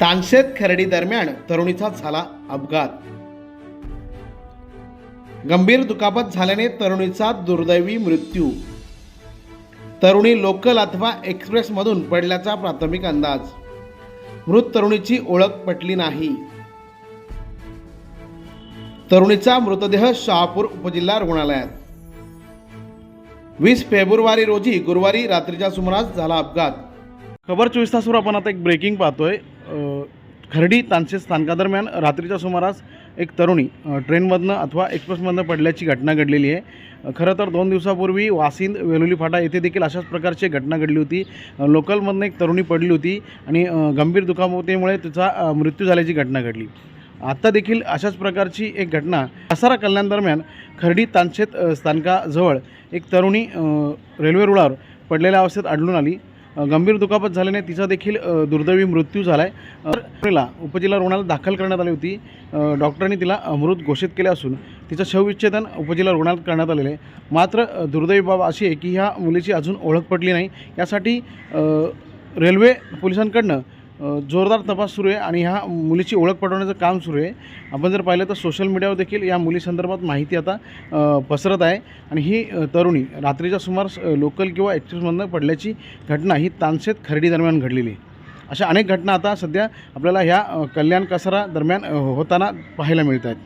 तानशेत खरेडी दरम्यान तरुणीचा झाला अपघात. गंभीर दुखापत झाल्याने तरुणीचा दुर्दैवी मृत्यू. तरुणी लोकल अथवा एक्सप्रेसमधून पडल्याचा प्राथमिक अंदाज. मृत तरुणीची ओळख पटली नाही. तरुणीचा मृतदेह शहापूर उपजिल्हा रुग्णालयात. वीस फेब्रुवारी रोजी गुरुवारी रात्रीच्या सुमारास झाला अपघात. खबर चोवीस तासवर आपण आता एक ब्रेकिंग पाहतोय. खर्डी तानसे स्थानकादरम्यान रात्रीच्या सुमारास एक तरुणी ट्रेनमधनं अथवा एक्सप्रेसमधनं पडल्याची घटना घडलेली आहे. खरं तर दोन दिवसापूर्वी वासिंद वेलोली फाटा येथे देखील अशाच प्रकारची घटना घडली होती. लोकलमधनं एक तरुणी पडली होती आणि गंभीर दुखापतीमुळे तिचा मृत्यू झाल्याची घटना घडली. आत्ता देखील अशाच प्रकारची एक घटना कसारा कल्याणदरम्यान खर्डी तानशेत स्थानकाजवळ एक तरुणी रेल्वे रुळावर पडलेल्या अवस्थेत आढळून आली. गंभीर दुखापत झाल्याने तिचा देखील दुर्दैवी मृत्यू झाला आहे तिला उपजिल्हा रुग्णालयात दाखल करण्यात आली होती. डॉक्टरांनी तिला मृत घोषित केले असून तिचं शवविच्छेदन उपजिल्हा रुग्णालयात करण्यात आलेलं आहे. मात्र दुर्दैवी बाब अशी आहे की ह्या मुलीची अजून ओळख पडली नाही. यासाठी रेल्वे पोलिसांकडनं जोरदार तपास सुरू आहे आणि ह्या मुलीची ओळख पटवण्याचं काम सुरू आहे. आपण जर पाहिलं तर सोशल मीडियावर देखील या मुलीसंदर्भात माहिती आता पसरत आहे. आणि ही तरुणी रात्रीच्या सुमारास लोकल किंवा एक्सप्रेसमधनं पडल्याची घटना ही तानसेत खरेडी दरम्यान घडलेली आहे. अशा अनेक घटना आता सध्या आपल्याला ह्या कल्याण कसारा दरम्यान होताना पाहायला मिळत आहेत